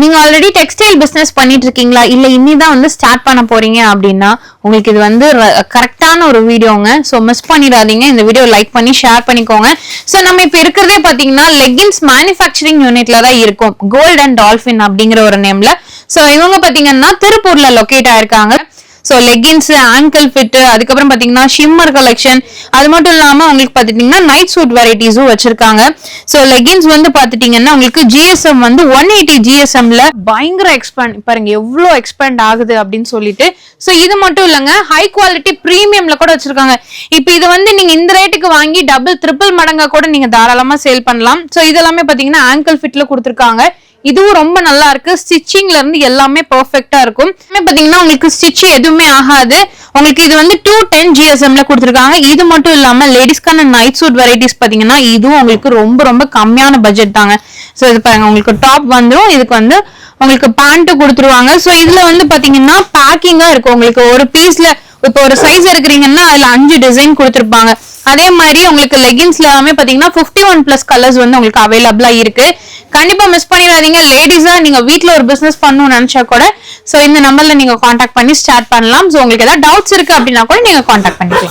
நீங்க already textile business பண்ணிட்டு இருக்கீங்களா இல்ல இனிதான் வந்து ஸ்டார்ட் பண்ண போறீங்க அப்படின்னா உங்களுக்கு இது வந்து கரெக்டான ஒரு வீடியோங்க. ஸோ மிஸ் பண்ணிடாதீங்க. இந்த வீடியோ லைக் பண்ணி ஷேர் பண்ணிக்கோங்க. ஸோ நம்ம இப்போ இருக்கிறதே பாத்தீங்கன்னா லெகின்ஸ் மேனுஃபேக்சரிங் யூனிட்ல தான் இருக்கும். கோல்ட் அண்ட் டால்ஃபின் அப்படிங்கிற ஒரு நேம்ல ஸோ இவங்க பாத்தீங்கன்னா திருப்பூர்ல லொக்கேட் ஆயிருக்காங்க. ஸோ லெகின்ஸ் ஆங்கிள் ஃபிட்டு அதுக்கப்புறம் பார்த்தீங்கன்னா ஷிம்மர் கலெக்ஷன் அது மட்டும் இல்லாமல் உங்களுக்கு பார்த்துட்டிங்கன்னா நைட் சூட் வெரைட்டிஸும் வச்சிருக்காங்க. ஸோ லெகின்ஸ் வந்து பார்த்துட்டிங்கன்னா உங்களுக்கு ஜிஎஸ்எம் வந்து ஒன் எயிட்டி ஜிஎஸ்எம்ல பயங்கர எக்ஸ்பேண்ட் பாருங்க எவ்வளோ எக்ஸ்பேண்ட் ஆகுது அப்படின்னு சொல்லிட்டு. ஸோ இது மட்டும் இல்லைங்க ஹை குவாலிட்டி ப்ரீமியம்ல கூட வச்சிருக்காங்க. இப்போ இது வந்து நீங்க இந்த ரேட்டுக்கு வாங்கி டபுள் ட்ரிபிள் மடங்கா கூட நீங்க தாராளமா சேல் பண்ணலாம். ஸோ இதெல்லாமே பார்த்தீங்கன்னா ஆங்கிள் ஃபிட்ல கொடுத்துருக்காங்க. இதுவும் ரொம்ப நல்லா இருக்கு. ஸ்டிச்சிங்ல இருந்து எல்லாமே பெர்ஃபெக்ட்டா இருக்கும். பாத்தீங்கன்னா உங்களுக்கு ஸ்டிச் எதுவுமே ஆகாது. உங்களுக்கு இது வந்து டூ டென் ஜிஎஸ்எம்ல கொடுத்துருக்காங்க. இது மட்டும் இல்லாம லேடிஸ்க்கான நைட் சூட் வெரைட்டிஸ் பாத்தீங்கன்னா இதுவும் உங்களுக்கு ரொம்ப ரொம்ப கம்மியான பட்ஜெட் தாங்க. ஸோ இது பாருங்க உங்களுக்கு டாப் வந்துடும் இதுக்கு வந்து உங்களுக்கு பேண்ட் கொடுத்துருவாங்க. ஸோ இதுல வந்து பாத்தீங்கன்னா பேக்கிங்கா இருக்கும். உங்களுக்கு ஒரு பீஸ்ல இப்போ ஒரு சைஸ் இருக்கிறீங்கன்னா அதுல அஞ்சு டிசைன் கொடுத்துருப்பாங்க. அதே மாதிரி உங்களுக்கு லெகின்ஸ்ல எல்லாமே பாத்தீங்கன்னா 51 ஒன் பிளஸ் கலர்ஸ் வந்து உங்களுக்கு அவைலபிளா இருக்கு. கண்டிப்பா மிஸ் பண்ணிடாதீங்க. லேடிஸா நீங்க வீட்டுல ஒரு பிசினஸ் பண்ணணும்னு நினைச்சா கூட சோ இந்த நம்பர்ல நீங்க காண்டாக்ட் பண்ணி ஸ்டார்ட் பண்ணலாம். சோ உங்களுக்கு ஏதாவது டவுட்ஸ் இருக்கு அப்படின்னா கூட நீங்க காண்டாக்ட் பண்ணிக்கலாம்.